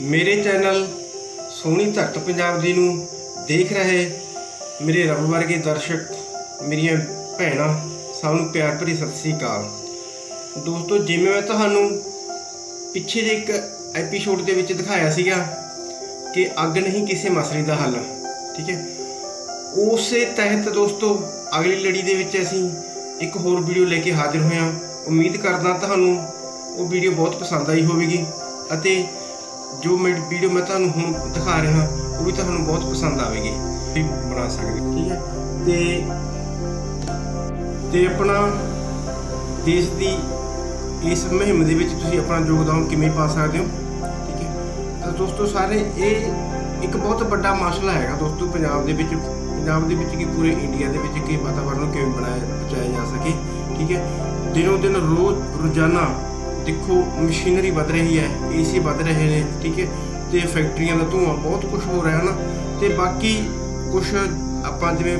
ਮੇਰੇ ਚੈਨਲ ਸੋਹਣੀ ਧਰਤ ਪੰਜਾਬ ਦੀ ਨੂੰ ਦੇਖ ਰਹੇ ਮੇਰੇ ਰੱਬ ਵਰਗੇ ਦਰਸ਼ਕ, ਮੇਰੀਆਂ ਭੈਣਾਂ, ਸਭ ਨੂੰ ਪਿਆਰ ਭਰੀ ਸਤਿ ਸ੍ਰੀ ਅਕਾਲ। ਦੋਸਤੋ, ਜਿਵੇਂ ਮੈਂ ਤੁਹਾਨੂੰ ਪਿੱਛੇ ਦੇ ਇੱਕ ਐਪੀਸੋਡ ਦੇ ਵਿੱਚ ਦਿਖਾਇਆ ਸੀਗਾ ਕਿ ਅੱਗ ਨਹੀਂ ਕਿਸੇ ਮਸਲੇ ਦਾ ਹੱਲ, ਠੀਕ ਹੈ? ਉਸੇ ਤਹਿਤ ਦੋਸਤੋ, ਅਗਲੀ ਲੜੀ ਦੇ ਵਿੱਚ ਅਸੀਂ ਇੱਕ ਹੋਰ ਵੀਡੀਓ ਲੈ ਕੇ ਹਾਜ਼ਰ ਹੋਏ ਹਾਂ। ਉਮੀਦ ਕਰਦਾ ਤੁਹਾਨੂੰ ਉਹ ਵੀਡੀਓ ਬਹੁਤ ਪਸੰਦ ਆਈ ਹੋਵੇਗੀ ਅਤੇ ਜੋ ਮੈਂ ਵੀਡੀਓ ਮੈਂ ਤੁਹਾਨੂੰ ਹੁਣ ਦਿਖਾ ਰਿਹਾ, ਉਹ ਵੀ ਤੁਹਾਨੂੰ ਬਹੁਤ ਪਸੰਦ ਆਵੇਗੀ। ਬਣਾ ਸਕਦੇ ਠੀਕ ਹੈ ਤੇ ਤੇ ਆਪਣਾ ਦੇਸ਼ ਦੀ ਇਸ ਮੁਹਿੰਮ ਦੇ ਵਿੱਚ ਤੁਸੀਂ ਆਪਣਾ ਯੋਗਦਾਨ ਕਿਵੇਂ ਪਾ ਸਕਦੇ ਹੋ? ਠੀਕ ਹੈ? ਤਾਂ ਦੋਸਤੋ, ਸਾਰੇ ਇਹ ਇੱਕ ਬਹੁਤ ਵੱਡਾ ਮਸਲਾ ਹੈਗਾ ਦੋਸਤੋ, ਪੰਜਾਬ ਦੇ ਵਿੱਚ। ਪੰਜਾਬ ਦੇ ਵਿੱਚ ਕੀ ਪੂਰੇ ਇੰਡੀਆ ਦੇ ਵਿੱਚ ਕੀ ਵਾਤਾਵਰਣ ਨੂੰ ਕਿਵੇਂ ਬਣਾਇਆ, ਬਚਾਇਆ ਜਾ ਸਕੇ। ਠੀਕ ਹੈ? ਦਿਨੋਂ ਦਿਨ ਰੋਜ਼ ਰੋਜ਼ਾਨਾ ਦੇਖੋ ਮਸ਼ੀਨਰੀ ਵੱਧ ਰਹੀ ਹੈ ਏਸੀ ਵੱਧ ਰਹੇ ਨੇ, ਠੀਕ ਹੈ? ਤੇ ਫੈਕਟਰੀਆਂ ਦਾ ਧੂਆਂ ਬਹੁਤ ਕੁਝ ਹੋ ਰਿਹਾ ਨਾ। ਤੇ ਬਾਕੀ ਕੁਝ ਆਪਾਂ ਜਿਵੇਂ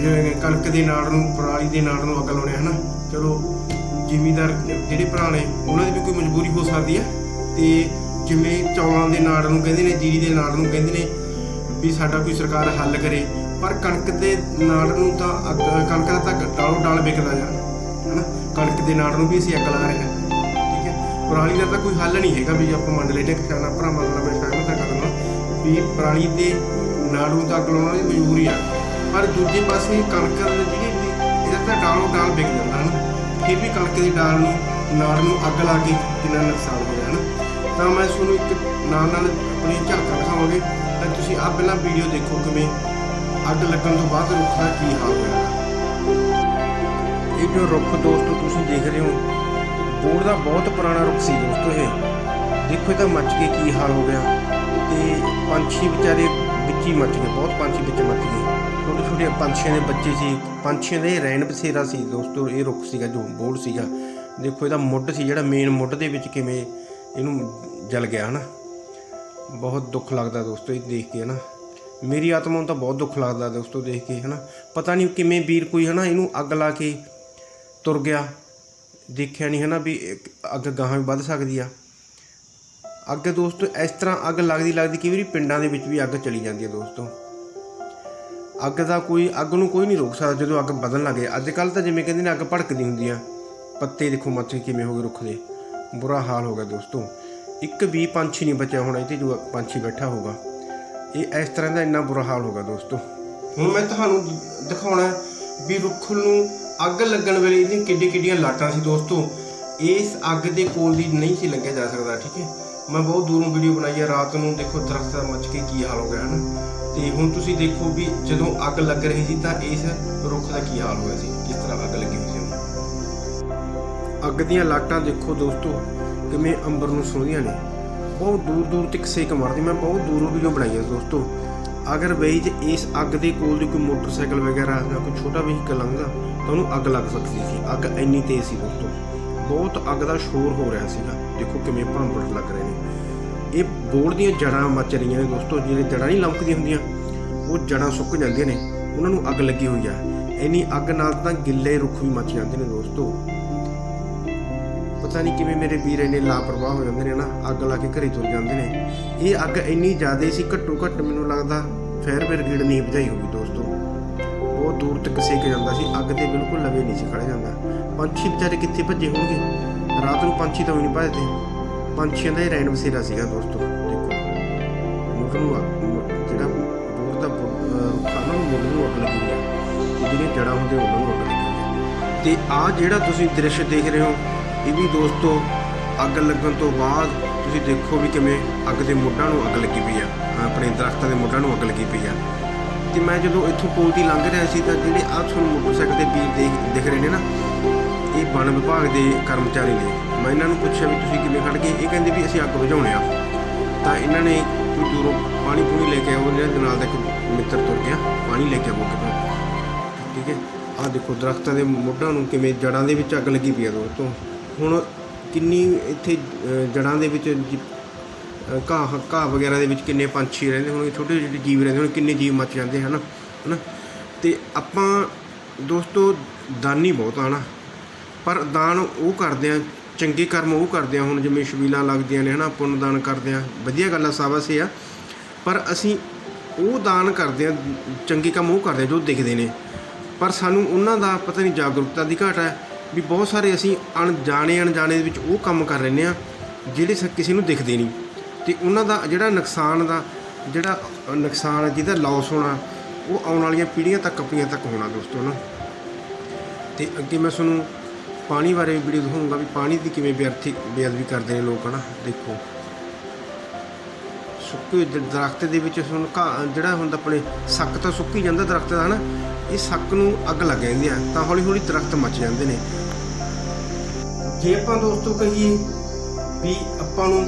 ਜਿਵੇਂ ਕਣਕ ਦੇ ਨਾੜ ਨੂੰ, ਪਰਾਲੀ ਦੇ ਨਾੜ ਨੂੰ ਅੱਗ ਲਾਉਣੇ ਹਨਾ? ਚਲੋ, ਜ਼ਿਮੀਦਾਰ ਜਿਹੜੇ ਭਰਾ ਨੇ, ਉਹਨਾਂ ਦੀ ਵੀ ਕੋਈ ਮਜਬੂਰੀ ਹੋ ਸਕਦੀ ਹੈ। ਤੇ ਜਿਵੇਂ ਚੌਲਾਂ ਦੇ ਨਾੜ ਨੂੰ ਕਹਿੰਦੇ ਨੇ, ਜੀਰੀ ਦੇ ਨਾੜ ਨੂੰ ਕਹਿੰਦੇ ਨੇ, ਵੀ ਸਾਡਾ ਕੋਈ ਸਰਕਾਰ ਹੱਲ ਕਰੇ। ਪਰ ਕਣਕ ਦੇ ਨਾੜ ਨੂੰ ਤਾਂ ਅੱਗ, ਕਣਕ ਦਾ ਤਾਂ ਡਾਲੋ ਡਾਲ ਵਿਕਦਾ ਜਾ, ਹਨਾ? ਕਣਕ ਦੇ ਨਾੜ ਨੂੰ ਵੀ ਅਸੀਂ ਅੱਗ ਲਾ ਰਹੇ ਹਾਂ। ਪਰਾਲੀ ਦਾ ਤਾਂ ਕੋਈ ਹੱਲ ਨਹੀਂ ਹੈਗਾ ਵੀ ਜੇ ਆਪਾਂ ਮੰਨ ਲੈਨੇ ਕਿਸਾਨਾਂ ਭਰਾਵਾਂ ਨਾਲ ਮੈਂ ਸਹਿਮਤ ਹਾਂ ਗੱਲ ਨਾਲ ਵੀ ਪਰਾਲੀ ਦੇ ਨਾੜੂ ਤਾਂ ਅੱਗ ਲਾਉਣਾ ਵੀ ਮਜਬੂਰੀ ਆ। ਪਰ ਦੂਜੇ ਪਾਸੇ ਕਣਕ ਦੀ ਜਿਹੜੀ ਇਹਦਾ ਤਾਂ ਡਾਲੋ ਡਾਲ ਵਿਕ ਜਾਂਦਾ ਹਨ। ਫਿਰ ਵੀ ਕਣਕ ਦੀ ਡਾਲ ਨੂੰ ਨਾੜ ਨੂੰ ਅੱਗ ਲਾ ਕੇ ਕਿੰਨਾ ਨੁਕਸਾਨ ਹੋਇਆ ਰਿਹਾ ਹੈ ਤਾਂ ਮੈਂ ਤੁਹਾਨੂੰ ਇੱਕ ਨਾਲ ਨਾਲ ਆਪਣੀ ਝਲਕਾਂ ਦਿਖਾਵਾਂਗੇ, ਤਾਂ ਤੁਸੀਂ ਆਹ ਪਹਿਲਾਂ ਵੀਡੀਓ ਦੇਖੋ ਕਿਵੇਂ ਅੱਗ ਲੱਗਣ ਤੋਂ ਬਾਅਦ ਰੁੱਖ ਦਾ ਕੀ ਹਾਲ ਹੋਇਆ। ਇਹ ਜੋ ਰੁੱਖ ਦੋਸਤੋ, ਤੁਸੀਂ ਦੇਖ ਰਹੇ ਹੋ ਬੋਰਡ ਦਾ ਬਹੁਤ ਪੁਰਾਣਾ ਰੁੱਖ ਸੀ ਦੋਸਤੋ ਇਹ। ਦੇਖੋ ਇਹ ਤਾਂ ਮੱਚ ਕੇ ਕੀ ਹਾਲ ਹੋ ਗਿਆ। ਤੇ ਪੰਛੀ ਵਿਚਾਰੇ ਵਿੱਚ ਹੀ ਮੱਚ ਗਏ, ਬਹੁਤ ਪੰਛੀ ਵਿੱਚ ਮੱਚ ਗਏ। ਛੋਟੇ ਛੋਟੇ ਪੰਛੀਆਂ ਦੇ ਬੱਚੇ ਸੀ, ਪੰਛੀਆਂ ਦੇ ਰਹਿਣ ਬਸੇਰਾ ਸੀ ਦੋਸਤੋ, ਇਹ ਰੁੱਖ ਸੀਗਾ ਜੋ ਬੋਰਡ ਸੀਗਾ। ਦੇਖੋ ਇਹਦਾ ਮੁੱਢ ਸੀ, ਜਿਹੜਾ ਮੇਨ ਮੁੱਢ ਦੇ ਵਿੱਚ ਕਿਵੇਂ ਇਹਨੂੰ ਜਲ ਗਿਆ, ਹਨਾ। ਬਹੁਤ ਦੁੱਖ ਲੱਗਦਾ ਦੋਸਤੋ ਇਹ ਦੇਖ ਕੇ, ਹਨਾ। ਮੇਰੀ ਆਤਮਾ ਨੂੰ ਤਾਂ ਬਹੁਤ ਦੁੱਖ ਲੱਗਦਾ ਦੋਸਤੋ ਦੇਖ ਕੇ, ਹਨਾ। ਪਤਾ ਨਹੀਂ ਕਿਵੇਂ ਵੀਰ ਕੋਈ, ਹਨਾ, ਇਹਨੂੰ ਅੱਗ ਲਾ ਕੇ ਤੁਰ ਗਿਆ। ਦੇਖਿਆ ਨਹੀਂ ਹਨਾ ਵੀ ਅੱਗ ਗਾਹਾਂ ਵੀ ਵੱਧ ਸਕਦੀ ਆ। ਅੱਗ ਦੋਸਤੋ, ਇਸ ਤਰ੍ਹਾਂ ਅੱਗ ਲੱਗਦੀ ਲੱਗਦੀ ਕਈ ਵਾਰੀ ਪਿੰਡਾਂ ਦੇ ਵਿੱਚ ਵੀ ਅੱਗ ਚਲੀ ਜਾਂਦੀ ਹੈ ਦੋਸਤੋ। ਅੱਗ ਦਾ ਕੋਈ, ਅੱਗ ਨੂੰ ਕੋਈ ਨਹੀਂ ਰੋਕ ਸਕਦਾ ਜਦੋਂ ਅੱਗ ਵਧਣ ਲੱਗੇ ਅੱਜ ਕੱਲ ਤਾਂ ਜਿਵੇਂ ਕਹਿੰਦੇ ਨੇ ਅੱਗ ਭੜਕਦੀ ਹੁੰਦੀ ਆ। ਪੱਤੇ ਦੇਖੋ ਮੱਥੇ ਕਿਵੇਂ ਹੋ ਗਏ ਰੁੱਖ ਦੇ। ਬੁਰਾ ਹਾਲ ਹੋ ਗਿਆ ਦੋਸਤੋ। ਇੱਕ ਵੀ ਪੰਛੀ ਨਹੀਂ ਬਚਿਆ ਹੋਣਾ ਇੱਥੇ ਜੋ ਪੰਛੀ ਬੈਠਾ ਹੋਗਾ ਇਹ ਇਸ ਤਰ੍ਹਾਂ ਦਾ ਇੰਨਾ ਬੁਰਾ ਹਾਲ ਹੋਗਾ ਦੋਸਤੋ। ਹੁਣ ਮੈਂ ਤੁਹਾਨੂੰ ਦਿਖਾਉਣਾ ਵੀ ਰੁੱਖ ਨੂੰ ਅੱਗ ਲੱਗਣ ਵੇਲੇ ਇਹਦੀਆਂ ਕਿੱਡੀ ਕਿੱਡੀਆਂ ਲਾਟਾਂ ਸੀ ਦੋਸਤੋ। ਇਸ ਅੱਗ ਦੇ ਕੋਲ ਦੀ ਨਹੀਂ ਸੀ ਲੰਘਿਆ ਜਾ ਸਕਦਾ, ਠੀਕ ਹੈ? ਮੈਂ ਬਹੁਤ ਦੂਰੋਂ ਵੀਡੀਓ ਬਣਾਈ ਹੈ ਰਾਤ ਨੂੰ ਦੇਖੋ ਦਰਖਤ ਦਾ ਮੱਚ ਕੇ ਕੀ ਹਾਲ ਹੋ ਗਿਆ, ਹਨ? ਤੇ ਹੁਣ ਤੁਸੀਂ ਦੇਖੋ ਵੀ ਜਦੋਂ ਅੱਗ ਲੱਗ ਰਹੀ ਸੀ ਤਾਂ ਇਸ ਰੁੱਖ ਦਾ ਕੀ ਹਾਲ ਹੋਇਆ ਸੀ, ਕਿਸ ਤਰ੍ਹਾਂ ਅੱਗ ਲੱਗੀ ਹੋਈ ਸੀ ਅੱਗ ਦੀਆਂ ਲਾਟਾਂ ਦੇਖੋ ਦੋਸਤੋ, ਕਿਵੇਂ ਅੰਬਰ ਨੂੰ ਸੁਣਦੀਆਂ ਨੇ। ਬਹੁਤ ਦੂਰ ਦੂਰ ਤੱਕ ਸੇਕ ਮਾਰਦੀ, ਮੈਂ ਬਹੁਤ ਦੂਰੋਂ ਵੀਡੀਓ ਬਣਾਈ ਹੈ ਦੋਸਤੋ। ਅਗਰ ਬਈ ਜੇ ਇਸ ਅੱਗ ਦੇ ਕੋਲ ਦੀ ਕੋਈ ਮੋਟਰਸਾਈਕਲ ਵਗੈਰਾ ਜਾਂ ਕੋਈ ਛੋਟਾ ਵਹੀਕਲ ਲੰਘਦਾ ਤਾਂ ਉਹਨੂੰ ਅੱਗ ਲੱਗ ਸਕਦੀ ਸੀ। ਅੱਗ ਇੰਨੀ ਤੇਜ਼ ਸੀ ਦੋਸਤੋ ਬਹੁਤ ਅੱਗ ਦਾ ਸ਼ੋਰ ਹੋ ਰਿਹਾ ਸੀਗਾ। ਦੇਖੋ ਕਿਵੇਂ ਭਾਂਬੜ ਲੱਗ ਰਹੇ ਨੇ। ਇਹ ਬੋੜ ਦੀਆਂ ਜੜਾਂ ਮੱਚ ਰਹੀਆਂ ਨੇ ਦੋਸਤੋ। ਜਿਹੜੇ ਜੜਾਂ ਨਹੀਂ ਲੰਮਕਦੀਆਂ ਹੁੰਦੀਆਂ, ਉਹ ਜੜਾਂ ਸੁੱਕ ਜਾਂਦੀਆਂ ਨੇ। ਉਹਨਾਂ ਨੂੰ ਅੱਗ ਲੱਗੀ ਹੋਈ ਆ। ਇੰਨੀ ਅੱਗ ਨਾਲ ਤਾਂ ਗਿੱਲੇ ਰੁੱਖ ਵੀ ਮੱਚ ਜਾਂਦੇ ਨੇ ਦੋਸਤੋ। ਪਤਾ ਨਹੀਂ ਕਿਵੇਂ ਮੇਰੇ ਵੀਰ ਇੰਨੇ ਲਾਪਰਵਾਹ ਹੋ ਜਾਂਦੇ ਨੇ ਨਾ, ਅੱਗ ਲਾ ਕੇ ਘਰੇ ਤੁਰ ਜਾਂਦੇ ਨੇ। ਇਹ ਅੱਗ ਇੰਨੀ ਜ਼ਿਆਦਾ ਸੀ, ਘੱਟੋ ਘੱਟ ਮੈਨੂੰ ਲੱਗਦਾ ਫਾਇਰ ਬ੍ਰਿਗੇਡ ਨਹੀਂ ਬੁਝਾਈ ਹੋਊਗੀ ਦੋਸਤੋ ਬਹੁਤ ਦੂਰ ਤੱਕ ਸੇਕ ਜਾਂਦਾ ਸੀ, ਅੱਗ ਤੇ ਬਿਲਕੁਲ ਲਵੇ ਨਹੀਂ ਸੀ ਖੜਾ ਜਾਂਦਾ। ਪੰਛੀ ਵਿਚਾਰੇ ਕਿੱਥੇ ਭੱਜੇ ਹੋਣਗੇ? ਰਾਤ ਨੂੰ ਪੰਛੀ ਤਾਂ ਵੀ ਨਹੀਂ ਭੱਜਦੇ। ਪੰਛੀਆਂ ਦਾ ਹੀ ਰਹਿਣ ਵਸੇਰਾ ਸੀਗਾ ਦੋਸਤੋ। ਦੇਖੋ ਮੁੱਢ ਨੂੰ ਅੱਗ- ਜਿਹੜਾ ਬੋਰ ਦਾ ਬੁ- ਨੂੰ ਮੁੱਢ ਨੂੰ ਅੱਗ ਲੱਗੀ ਹੈ ਆ। ਤੇ ਜਿਹੜੀਆਂ ਜੜਾਂ ਹੁੰਦੇ ਉਹਨਾਂ ਨੂੰ ਅੱਗ ਲੱਗੀ ਹੋਈ ਆ। ਆਹ ਜਿਹੜਾ ਤੁਸੀਂ ਦ੍ਰਿਸ਼ ਦੇਖ ਰਹੇ ਹੋ ਇਹ ਵੀ ਦੋਸਤੋ, ਅੱਗ ਲੱਗਣ ਤੋਂ ਬਾਅਦ ਤੁਸੀਂ ਦੇਖੋ ਵੀ ਕਿਵੇਂ ਅੱਗ ਦੇ ਮੁੱਢਾਂ ਨੂੰ ਅੱਗ ਲੱਗੀ ਪਈ ਆ। ਆਪਣੇ ਦਰਖਤਾਂ ਦੇ ਮੁੱਢਾਂ ਨੂੰ ਅੱਗ ਲੱਗੀ ਪਈ ਆ। ਤੇ ਮੈਂ ਜਦੋਂ ਇੱਥੋਂ ਪੁਲ ਦੀ ਲੰਘ ਰਿਹਾ ਸੀ ਤਾਂ ਜਿਹੜੇ ਆਹ ਤੁਹਾਨੂੰ ਮੋਟਰਸਾਈਕਲ ਦੇ ਵੀਰ ਦੇਖ, ਦਿਖ ਰਹੇ ਨੇ ਨਾ, ਇਹ ਵਣ ਵਿਭਾਗ ਦੇ ਕਰਮਚਾਰੀ ਨੇ। ਮੈਂ ਇਹਨਾਂ ਨੂੰ ਪੁੱਛਿਆ ਵੀ ਤੁਸੀਂ ਕਿਵੇਂ ਖੜ ਗਏ? ਇਹ ਕਹਿੰਦੇ ਵੀ ਅਸੀਂ ਅੱਗ ਬੁਝਾਉਣੇ ਆ। ਤਾਂ ਇਹਨਾਂ ਨੇ ਕੋਈ ਦੂਰੋਂ ਪਾਣੀ ਪੂਣੀ ਲੈ ਕੇ ਆਓ ਇਹਨਾਂ ਦੇ ਨਾਲ ਦਾ ਇੱਕ ਮਿੱਤਰ ਤੁਰ ਗਿਆ। ਪਾਣੀ ਲੈ ਕੇ ਆਵੋ ਕਿਤੋਂ ਠੀਕ ਹੈ। ਆਹ ਦੇਖੋ, ਦਰਖਤਾਂ ਦੇ ਮੋਢਾਂ ਨੂੰ ਕਿਵੇਂ ਜੜਾਂ ਦੇ ਵਿੱਚ ਅੱਗ ਲੱਗੀ ਪਈ ਆ ਦੋਸਤੋ। ਹੁਣ ਕਿੰਨੀ ਇੱਥੇ ਅਹ, ਜੜਾਂ ਦੇ ਵਿੱਚ ਘਾਹ ਘਾਹ ਵਗੈਰਾ ਦੇ ਵਿੱਚ ਕਿੰਨੇ ਪੰਛੀ ਰਹਿੰਦੇ ਹੋਣਗੇ ਛੋਟੇ ਛੋਟੇ ਜੀਵ ਰਹਿੰਦੇ ਹੋਣ ਕਿੰਨੇ ਜੀਵ ਮੱਚ ਜਾਂਦੇ ਹਨ ਹਨਾ? ਤੇ ਆਪਾਂ ਦੋਸਤੋ ਦਾਨੀ ਬਹੁਤ ਆ ਨਾ ਪਰ ਦਾਨ ਉਹ ਕਰਦੇ ਆ ਚੰਗੇ ਕਰਮ ਉਹ ਕਰਦੇ ਆ ਹੁਣ ਜਿਵੇਂ ਸ਼ਬੀਲਾਂ ਲੱਗਦੀਆਂ ਨੇ ਹਨਾ ਪੁੰਨ ਦਾਨ ਕਰਦੇ ਆ ਵਧੀਆ ਗੱਲ ਆ ਸਾਬਸੇ ਆ ਪਰ ਅਸੀਂ ਉਹ ਦਾਨ ਕਰਦੇ ਆ ਚੰਗੇ ਕੰਮ ਉਹ ਕਰਦੇ ਆ ਜੋ ਦਿਖਦੇ ਨੇ ਪਰ ਸਾਨੂੰ ਉਹਨਾਂ ਦਾ ਪਤਾ ਨਹੀਂ ਜਾਗਰੂਕਤਾ ਦੀ ਘਾਟ ਹੈ ਵੀ ਬਹੁਤ ਸਾਰੇ ਅਸੀਂ ਅਣਜਾਣੇ ਅਣਜਾਣੇ ਦੇ ਵਿੱਚ ਉਹ ਕੰਮ ਕਰ ਲੈਂਦੇ ਆ ਜਿਹੜੇ ਸ- ਕਿਸੇ ਨੂੰ ਦਿਖਦੇ ਨਹੀਂ। ਤੇ ਉਹਨਾਂ ਦਾ ਜਿਹੜਾ ਨੁਕਸਾਨ ਦਾ, ਜਿਹੜਾ ਨੁਕਸਾਨ ਜਿਹਦਾ ਲਾਸ ਹੋਣਾ, ਉਹ ਆਉਣ ਵਾਲੀਆਂ ਪੀੜ੍ਹੀਆਂ ਤੱਕ ਆਪਣੀਆਂ ਤੱਕ ਹੋਣਾ ਦੋਸਤੋ ਨਾ। ਤੇ ਅੱਗੇ ਮੈਂ ਤੁਹਾਨੂੰ ਪਾਣੀ ਬਾਰੇ ਵੀਡੀਓ ਦਿਖਾਉਂਗਾ ਵੀ ਪਾਣੀ ਦੀ ਕਿਵੇਂ ਵਿਅਰਥੀ ਬੇਅਦਬੀ ਕਰਦੇ ਨੇ ਲੋਕ ਹਨਾ, ਦੇਖੋ। ਸੁੱਕੇ ਹੋਏ ਦਰਖਤ ਦੇ ਵਿੱਚ ਹੁਣ ਘਾਹ ਜਿਹੜਾ ਹੁੰਦਾ ਆਪਣੇ ਸੱਕ ਤਾਂ ਸੁੱਕੀ ਜਾਂਦਾ ਦਰਖਤ ਦਾ ਹਨਾ, ਇਹ ਸੱਕ ਨੂੰ ਅੱਗ ਲੱਗ ਜਾਂਦੀ ਆ, ਤਾਂ ਹੌਲੀ ਹੌਲੀ ਦਰਖਤ ਮੱਚ ਜਾਂਦੇ ਨੇ। ਜੇ ਆਪਾਂ ਦੋਸਤੋ ਕਹੀਏ ਵੀ ਆਪਾਂ ਨੂੰ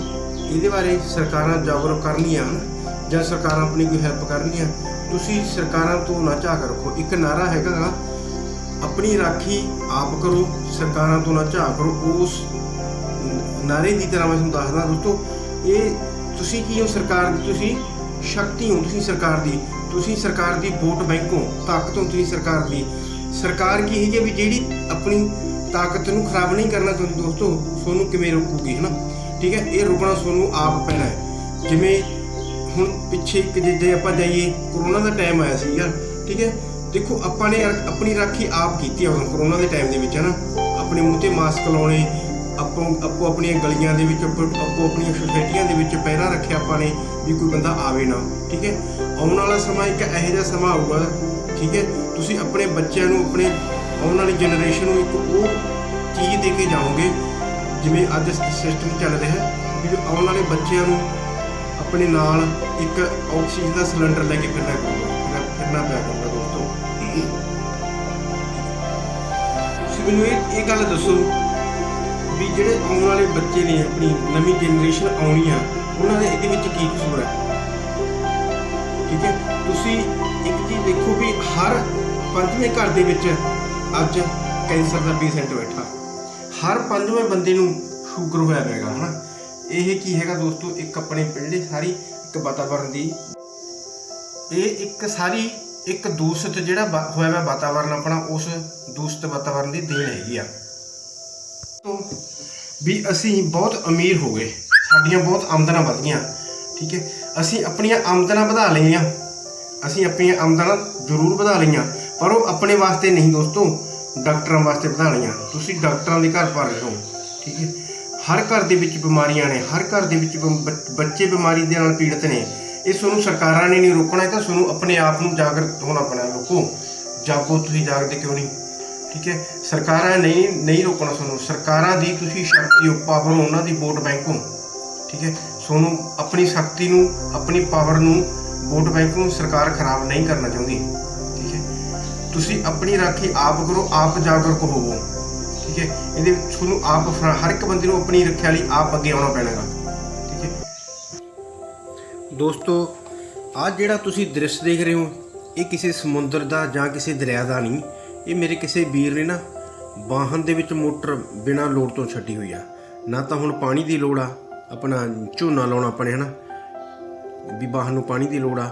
ਇਹਦੇ ਬਾਰੇ ਸਰਕਾਰਾਂ ਜਾਗਰੂਕ ਕਰਨੀਆਂ ਜਾਂ ਸਰਕਾਰਾਂ ਆਪਣੀ ਕੋਈ ਹੈਲਪ ਕਰਨੀਆਂ ਤੁਸੀਂ ਸਰਕਾਰਾਂ ਤੋਂ ਨਾ ਝਾਕ ਰੱਖੋ। ਇੱਕ ਨਾਰਾ ਹੈਗਾ ਗਾ, ਆਪਣੀ ਰਾਖੀ ਆਪ ਕਰੋ ਸਰਕਾਰਾਂ ਤੋਂ ਨਾ ਝਾਕ ਕਰੋ। ਉਸ ਨਾਰੇ ਦੀ ਤਰ੍ਹਾਂ ਮੈਂ ਤੁਹਾਨੂੰ ਦੱਸਦਾ ਦੋਸਤੋ ਇਹ ਤੁਸੀਂ ਕੀ ਹੋ ਸਰਕਾਰ ਦੀ? ਤੁਸੀਂ ਸ਼ਕਤੀ ਹੋ ਤੁਸੀਂ ਸਰਕਾਰ ਦੀ। ਤੁਸੀਂ ਸਰਕਾਰ ਦੀ ਵੋਟ ਬੈਂਕ ਹੋ ਤਾਕਤ ਹੋ ਤੁਸੀਂ ਸਰਕਾਰ ਦੀ। ਸਰਕਾਰ ਕੀ ਹੈਗੀ ਹੈ ਵੀ ਜਿਹੜੀ ਆਪਣੀ ਤਾਕਤ ਨੂੰ ਖਰਾਬ ਨਹੀਂ ਕਰਨਾ ਚਾਹੁੰਦੀ ਦੋਸਤੋ ਤੁਹਾਨੂੰ ਕਿਵੇਂ ਰੋਕੂਗੀ, ਹਨਾ? ਠੀਕ ਹੈ? ਇਹ ਰੁਕਣਾ ਤੁਹਾਨੂੰ ਆਪ ਪੈਣਾ ਹੈ। ਜਿਵੇਂ ਹੁਣ ਪਿੱਛੇ ਇੱਕ ਜੇ ਆਪਾਂ ਜਾਈਏ ਕਰੋਨਾ ਦਾ ਟਾਈਮ ਆਇਆ ਸੀ ਯਾਰ ਠੀਕ ਹੈ? ਦੇਖੋ, ਆਪਾਂ ਨੇ ਆਪਣੀ ਰਾਖੀ ਆਪ ਕੀਤੀ ਆ ਕਰੋਨਾ ਦੇ ਟਾਈਮ ਦੇ ਵਿੱਚ, ਹਨਾ? ਆਪਣੇ ਮੂੰਹ ਤੇ ਮਾਸਕ ਲਾਉਣੇ, ਆਪੋ ਆਪੋ ਆਪਣੀਆਂ ਗਲੀਆਂ ਦੇ ਵਿੱਚ, ਆਪੋ ਆਪੋ ਆਪਣੀਆਂ ਸੁਸਾਇਟੀਆਂ ਦੇ ਵਿੱਚ ਪਹਿਰਾ ਰੱਖਿਆ ਆਪਾਂ ਨੇ ਵੀ ਕੋਈ ਬੰਦਾ ਆਵੇ ਨਾ, ਠੀਕ ਹੈ? ਆਉਣ ਵਾਲਾ ਸਮਾਂ ਇੱਕ ਇਹੋ ਜਿਹਾ ਸਮਾਂ ਆਊਗਾ, ਠੀਕ ਹੈ? ਤੁਸੀਂ ਆਪਣੇ ਬੱਚਿਆਂ ਨੂੰ, ਆਪਣੇ ਆਉਣ ਵਾਲੀ ਜਨਰੇਸ਼ਨ ਨੂੰ ਇੱਕ ਉਹ ਚੀਜ਼ ਦੇ ਕੇ ਜਾਓਗੇ, ਜਿਵੇਂ ਅੱਜ ਸਿਸਟਮ ਚੱਲ ਰਿਹਾ ਹੈ, ਵੀ ਆਉਣ ਵਾਲੇ ਬੱਚਿਆਂ ਨੂੰ ਆਪਣੇ ਨਾਲ ਇੱਕ ਆਕਸੀਜਨ ਦਾ ਸਿਲੰਡਰ ਲੈ ਕੇ ਫਿਰਨਾ ਪਊਗਾ ਫਿਰਨਾ- ਫਿਰਨਾ ਪਿਆ ਕਰੂਗਾ ਦੋਸਤੋ। ਤੁਸੀਂ ਮੈਨੂੰ ਇਹ ਇਹ ਗੱਲ ਦੱਸੋ ਵੀ ਜਿਹੜੇ ਆਉਣ ਵਾਲੇ ਬੱਚੇ ਨੇ ਆਪਣੀ ਨਵੀਂ ਜਨਰੇਸ਼ਨ ਆਉਣੀ ਆ, ਉਹਨਾਂ ਦੇ ਇਹਦੇ ਵਿੱਚ ਕੀ ਕਸੂਰ ਹੈ? ਠੀਕ ਹੈ? ਤੁਸੀਂ ਇੱਕ ਚੀਜ਼ ਦੇਖੋ ਵੀ ਹਰ ਪੰਜਵੇਂ ਘਰ ਦੇ ਵਿੱਚ ਅੱਜ ਕੈਂਸਰ ਦਾ ਪੇਸ਼ੈਂਟ ਬੈਠਾ। ਹਰ ਪੰਜਵੇਂ ਬੰਦੇ ਨੂੰ ਸ਼ੂਗਰ ਹੋਇਆ ਹੋਵੇਗਾ ਹਨਾ? ਇਹ ਕੀ ਹੈਗਾ ਦੋਸਤੋ? ਇੱਕ ਆਪਣੇ ਪਿੰਡੇ ਸਾਰੀ ਇੱਕ ਵਾਤਾਵਰਣ ਦੀ ਇਹ ਇੱਕ ਸਾਰੀ ਇੱਕ ਦੂਸ਼ਿਤ ਜਿਹੜਾ ਹੋਇਆ ਹੋਇਆ ਵਾਤਾਵਰਣ ਆਪਣਾ, ਉਸ ਦੂਸ਼ਿਤ ਵਾਤਾਵਰਣ ਦੀ ਦੇਣ ਹੈਗੀ ਆ। ਤੋਂ ਵੀ ਅਸੀਂ ਬਹੁਤ ਅਮੀਰ ਹੋ ਗਏ। ਸਾਡੀਆਂ ਬਹੁਤ ਆਮਦਨਾਂ ਵਧ ਗਈਆਂ, ਠੀਕ ਹੈ? ਅਸੀਂ ਆਪਣੀਆਂ ਆਮਦਨਾਂ ਵਧਾ ਲਈਆਂ। ਅਸੀਂ ਆਪਣੀਆਂ ਆਮਦਨਾਂ ਜ਼ਰੂਰ ਵਧਾ ਲਈਆਂ। ਪਰ ਉਹ ਆਪਣੇ ਵਾਸਤੇ ਨਹੀਂ ਦੋਸਤੋ, ਡਾਕਟਰਾਂ ਵਾਸਤੇ ਵਧਾ ਲਈਆਂ ਤੁਸੀਂ ਡਾਕਟਰਾਂ ਦੇ ਘਰ ਭਰ ਰਹੇ ਹੋ ਠੀਕ ਹੈ? ਹਰ ਘਰ ਦੇ ਵਿੱਚ ਬਿਮਾਰੀਆਂ ਨੇ, ਹਰ ਘਰ ਦੇ ਵਿੱਚ ਬੱਚੇ ਬਿਮਾਰੀ ਦੇ ਨਾਲ ਪੀੜਤ ਨੇ। ਇਹ ਤੁਹਾਨੂੰ ਸਰਕਾਰਾਂ ਨੇ ਨਹੀਂ ਰੋਕਣਾ, ਇਹ ਤਾਂ ਤੁਹਾਨੂੰ ਆਪਣੇ ਆਪ ਨੂੰ ਜਾਗਰਤ ਹੋਣਾ ਪੈਣਾ, ਲੋਕੋ। ਜਾਗੋ, ਤੁਸੀਂ ਜਾਗਦੇ ਕਿਉਂ ਨਹੀਂ? ਠੀਕ ਹੈ? ਸਰਕਾਰਾਂ ਨਹੀਂ ਨਹੀਂ ਰੋਕਣਾ ਤੁਹਾਨੂੰ। ਸਰਕਾਰਾਂ ਦੀ ਤੁਸੀਂ ਸ਼ਕਤੀ ਹੋ ਪਾਵਰ ਹੋ ਉਹਨਾਂ ਦੀ ਵੋਟ ਬੈਂਕ ਹੋ ਠੀਕ ਹੈ? ਤੁਹਾਨੂੰ ਆਪਣੀ ਸ਼ਕਤੀ ਨੂੰ, ਆਪਣੀ ਪਾਵਰ ਨੂੰ, ਵੋਟ ਬੈਂਕ ਨੂੰ ਸਰਕਾਰ ਖਰਾਬ ਨਹੀਂ ਕਰਨਾ ਚਾਹੁੰਦੀ। ਤੁਸੀਂ ਆਪਣੀ ਰਾਖੀ ਆਪ ਕਰੋ, ਆਪ ਜਾਗਰੂਕ ਹੋਵੋ। ਠੀਕ ਹੈ? ਇਹਦੇ ਵਿੱਚ ਤੁਹਾਨੂੰ ਆਪ ਹਰ ਇੱਕ ਬੰਦੇ ਨੂੰ ਆਪਣੀ ਰੱਖਿਆ ਲਈ ਆਪ ਅੱਗੇ ਆਉਣਾ ਪੈਣਾ ਪੈਣਾਗਾ ਠੀਕ ਹੈ? ਦੋਸਤੋ, ਆਹ ਜਿਹੜਾ ਤੁਸੀਂ ਦ੍ਰਿਸ਼ ਦੇਖ ਰਹੇ ਹੋ, ਇਹ ਕਿਸੇ ਸਮੁੰਦਰ ਦਾ ਜਾਂ ਕਿਸੇ ਦਰਿਆ ਦਾ ਨਹੀਂ। ਇਹ ਮੇਰੇ ਕਿਸੇ ਵੀਰ ਨੇ ਨਾ ਵਾਹਨ ਦੇ ਵਿੱਚ ਮੋਟਰ ਬਿਨਾਂ ਲੋਡ ਤੋਂ ਛੱਡੀ ਹੋਈ ਆ। ਨਾ ਤਾਂ ਹੁਣ ਪਾਣੀ ਦੀ ਲੋੜ ਆ, ਆਪਣਾ ਝੋਨਾ ਲਾਉਣਾ ਆਪਣੇ ਹਨਾ? ਵੀ ਵਾਹਨ ਨੂੰ ਪਾਣੀ ਦੀ ਲੋੜ ਆ।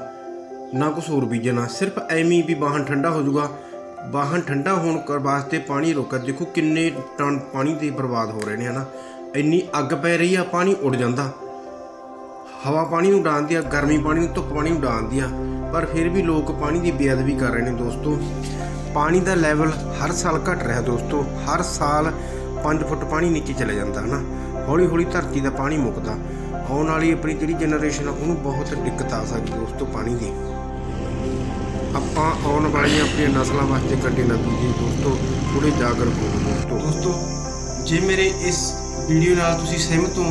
ਨਾ ਕੁਝ ਹੋਰ ਬੀਜਣਾ ਸਿਰਫ ਐਵੇਂ ਵੀ ਵਾਹਨ ਠੰਡਾ ਹੋ ਜਾਊਗਾ। ਵਾਹਨ ਠੰਡਾ ਹੋਣ ਕਰ ਵਾਸਤੇ ਪਾਣੀ ਰੋਕਾ, ਦੇਖੋ ਕਿੰਨੇ ਟਨ ਪਾਣੀ ਦੇ ਬਰਬਾਦ ਹੋ ਰਹੇ ਨੇ, ਹਨਾ? ਇੰਨੀ ਅੱਗ ਪੈ ਰਹੀ ਆ, ਪਾਣੀ ਉੱਡ ਜਾਂਦਾ। ਹਵਾ ਪਾਣੀ ਨੂੰ ਉਡਾਉਂਦੀ ਆ, ਗਰਮੀ ਪਾਣੀ ਨੂੰ, ਧੁੱਪ ਪਾਣੀ ਨੂੰ ਉਡਾਉਂਦੀ ਆ, ਪਰ ਫਿਰ ਵੀ ਲੋਕ ਪਾਣੀ ਦੀ ਬੇਅਦਬੀ ਕਰ ਰਹੇ ਨੇ ਦੋਸਤੋ। ਪਾਣੀ ਦਾ ਲੈਵਲ ਹਰ ਸਾਲ ਘਟ ਰਿਹਾ ਦੋਸਤੋ। ਹਰ ਸਾਲ 5 ਫੁੱਟ ਪਾਣੀ ਨੀਚੇ ਚਲੇ ਜਾਂਦਾ, ਹਨਾ? ਹੌਲੀ ਹੌਲੀ ਧਰਤੀ ਦਾ ਪਾਣੀ ਮੁੱਕਦਾ। ਆਉਣ ਵਾਲੀ ਆਪਣੀ ਜਿਹੜੀ ਜਨਰੇਸ਼ਨ ਆ, ਉਹਨੂੰ ਬਹੁਤ ਦਿੱਕਤ ਆ ਸਕਦੀ ਦੋਸਤੋ ਪਾਣੀ ਦੀ। ਆਪਾਂ ਆਉਣ ਵਾਲੀਆਂ ਆਪਣੀਆਂ ਨਸਲਾਂ ਵਾਸਤੇ ਕੱਢੇ ਨਾ ਦੂਜੀ ਦੋਸਤੋ ਥੋੜੇ ਜਾਗਰੂਕ ਹੋ ਦੋਸਤੋ ਦੋਸਤੋ, ਜੇ ਮੇਰੇ ਇਸ ਵੀਡੀਓ ਨਾਲ ਤੁਸੀਂ ਸਹਿਮਤ ਹੋ,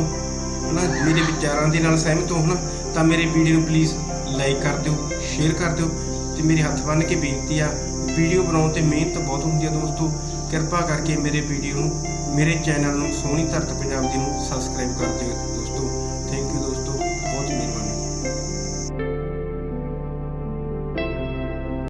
ਹਨਾ, ਮੇਰੇ ਵਿਚਾਰਾਂ ਦੇ ਨਾਲ ਸਹਿਮਤ ਹੋ, ਹਨਾ, ਤਾਂ ਮੇਰੇ ਵੀਡੀਓ ਨੂੰ ਪਲੀਜ਼ ਲਾਈਕ ਕਰ ਦਿਓ ਸ਼ੇਅਰ ਕਰ ਦਿਓ ਤੇ ਮੇਰੇ ਹੱਥ ਬੰਨ੍ਹ ਕੇ ਬੇਨਤੀ ਆ, ਵੀਡੀਓ ਬਣਾਉਣ ਤੇ ਮਿਹਨਤ ਬਹੁਤ ਹੁੰਦੀ ਆ ਦੋਸਤੋ। ਕਿਰਪਾ ਕਰਕੇ ਮੇਰੇ ਵੀਡੀਓ ਨੂੰ, ਮੇਰੇ ਚੈਨਲ ਨੂੰ, ਸੋਹਣੀ ਧਰਤ ਪੰਜਾਬ ਦੀ ਨੂੰ ਸਬਸਕ੍ਰਾਈਬ ਕਰ ਦਿਓ।